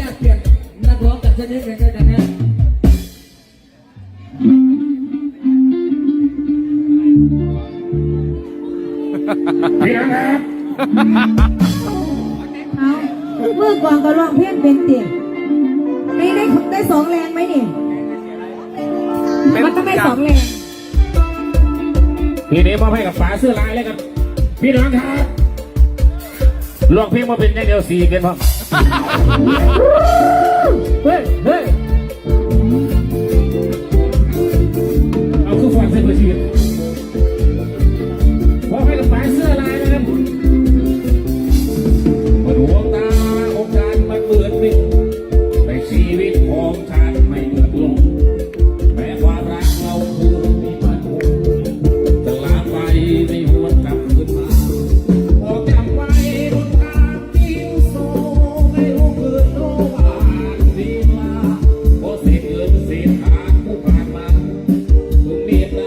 แลกเปลี่ยนนักร้องกับชนิดเดียวกับเอเมื่อก่อนก็ร้องเพลนเป็นเตียงได้ได้ได้สองแรงไหมนี่มันต้องได้สองแรงทีนี้มอบให้กับฟ้าเสื้อลายแล้วกับพี่น้องครับร้องเพลนมาเป็นแน่เดียวสี่เป็นพ่อ Hey, hey. be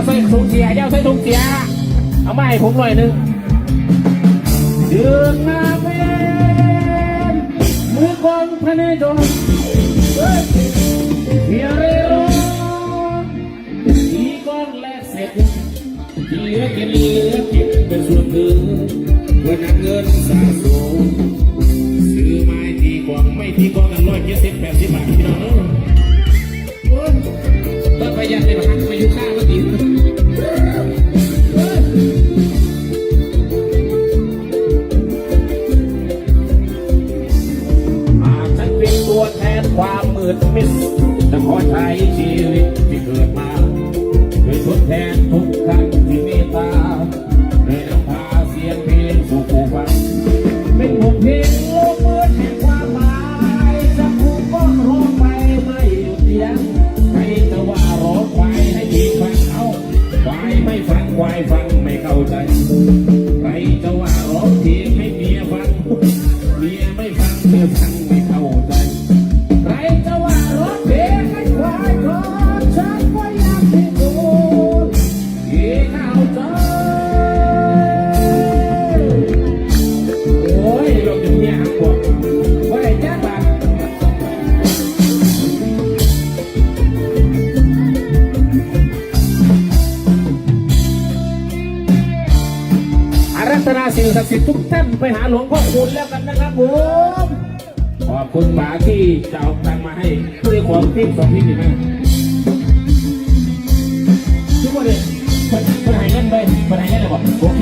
าใส่ถุงเสียเจ้าใส่ถุงเสีย เอามาให้ผมหน่อยนึงเดือนมาเป็นมือกองพรเนจรเฮียเรโอที่ก้อนแลกเสร็จเหลือก็นเหลือเก็บเป็นส่วนเกินเมื่อนำเงินสะสมซื้อไม้ที่กวางไม่ที่กวางกันร้อยเจ็ดสิบแปดสิบบาทพี่น้องเออต้องประหยัดเลยบ้า ใช้ชีวิตที่เกิดมาเคยทดแทนทุก ฒนาสิ่งศักดิ์สิทธิ์ทุกท่านไปหาหลวงพ่อคุณแล้วกันนะครับผมขอบคุณป๋าที่จะเอาตังมาให้ด้วยความที่สองที่ดีมากทุกคนเลยไปไหนกันไปไปไหนกันเลยบอกโอเค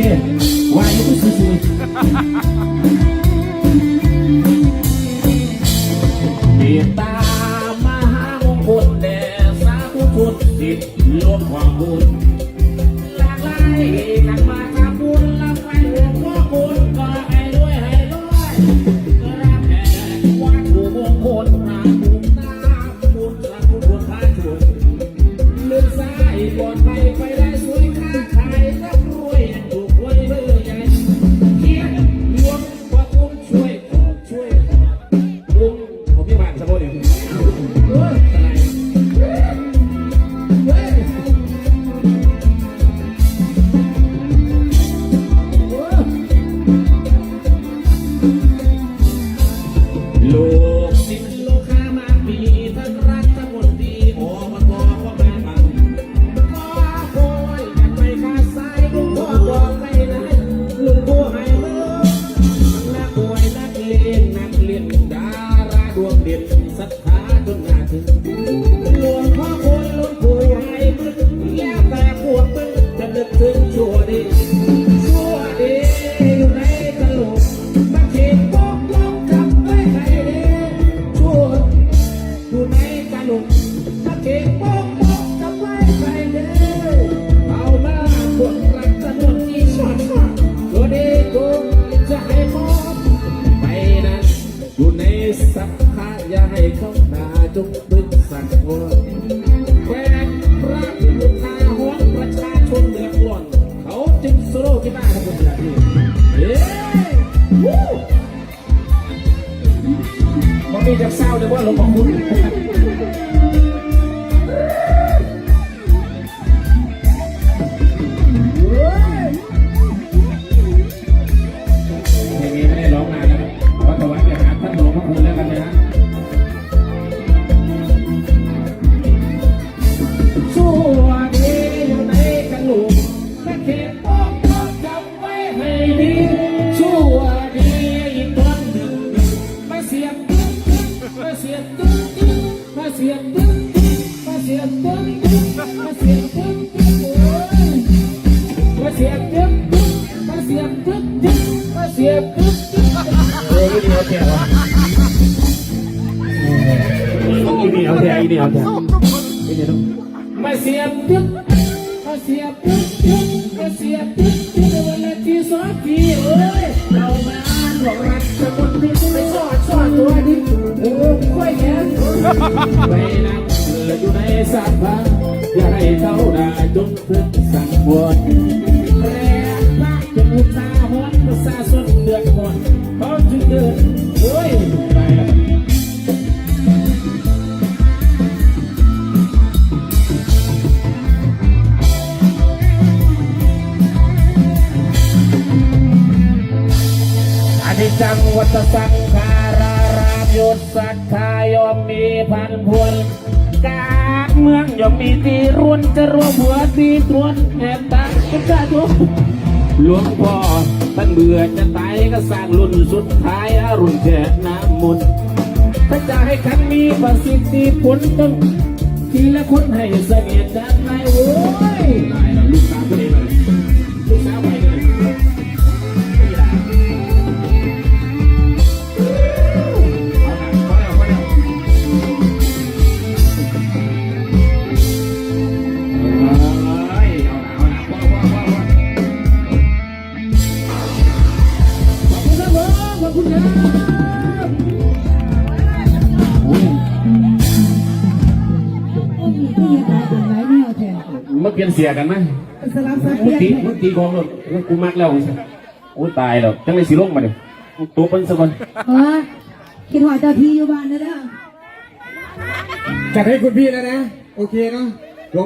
ถึงชั่วดี สนุนอีชอดชอดตัวดีกูจะให้มอบไปนั้นอยู่ในสักขะอย่าให้เขาด่าจงบึ้งสังหัวแขกพระลูกค้าห้องประชาชนเดือดร้อนเขาจึงสโลกีตาร์ครับผมแบบนี้เย้วู้มันมีจากเศร้าเลยว่าหลวงพ่อคุณ แต่เข็มต้องต้องจำไว้ให้ดีชั่วดีอีกคนหนึ่งมาเสียบตึ้งตึ้งมาเสียบตึ้งตึ้งมาเสียบตึ้งตึ้งมาเสียบตึ้งตึ้งมาเสียบตึ้งตึ้งโอ้ยมาเสียบตึ้งตึ้งมาเสียบตึ้งตึ้งมาเสียบตึ้งตึ้งเอออีเดียวแก่วะอีเดียวแก่อีเดียวแก่อีเดียวมาเสียบตึ๊บมาเสียบตึ๊บ ย่ไปนั่งเสืออยู่ในสัตว์บ้าอย่าให้เขาด่าจงพึ่งสั่ง ยไปแล้วอนิจจังวัฏสังขารารามยุทธสัทธายอมมีพันพวนกาเมืองยอมมีตีรวนจะรวมหัวตีตรวนแอบตักก็จะทุกหลวงพ่อท่านเบื่อจะตายก็สร้างรุ่นสุดท้ายอรุณแค่น้ำมุนถ้าจะให้คันมีประสิทธิผลต้องทีละคนให้เสนียดกันนายโอ้ยลูกสา โอ้ยที่ยังไงเป็นไรแนวแท้มาเปลี่ยนเสียกันไหมสลับสับเปมึงลี่ยนตีมึงตีกองเลยกูมักแล้วโอ้ตายแล้วจังเลยสิลงมาดิตัวเป็นสักคนเออคิดหอเจ้าที่อยู่บ้านนะเด้อจัดให้คุณพี่แล้วนะ โอเคเนาะ